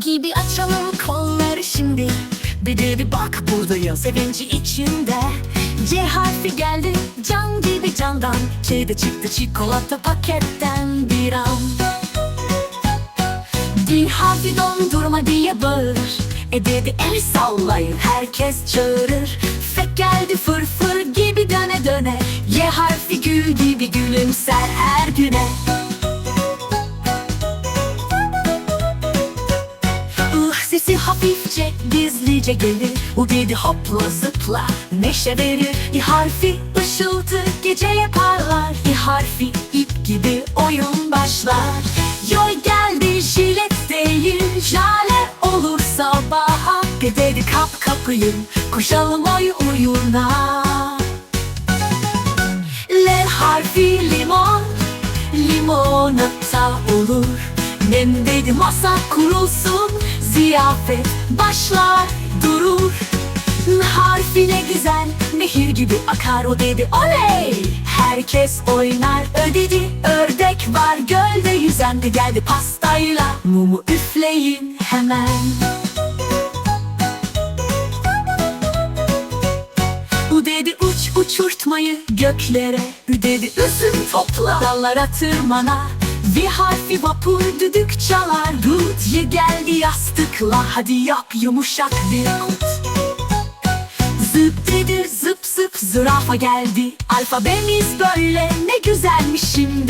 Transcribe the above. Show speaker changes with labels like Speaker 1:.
Speaker 1: gibi açalım kolları şimdi. Bir de bir bak buradayız sevinci içinde. C harfi geldi can gibi candan. Kedi çıktı çikolata paketten bir an. D harfi dondurma diye bağırır E dedi el sallayın herkes çağırır. F geldi fırfır hafifçe gizlice gelir. U dedi hopla zıpla neşe verir. İ harfi ışıltı geceye parlar. İ harfi ip gibi oyun başlar. Yoy geldi jilet değil. Jale olur sabaha. P dedi kap kapıyı koşalım oy uyuna L harfi limon Limonata olur. Nem dedi masa kurulsun Ziyafet başlar durur. N harfi ne güzel Nehir gibi akar o dedi. Oley! Herkes oynar ödedi Ördek var. Gölde yüzen de geldi pastayla. Mumu üfleyin hemen. U dedi uç uçurtmayı göklere. Ü dedi üzüm topla dallara tırmana. V harfi vapur düdük çalar. Dut ye geldi yastıkla Hadi yap yumuşak bir kut. Zıp dedi zıp zıp zürafa geldi. Alfabemiz böyle ne güzelmiş şimdi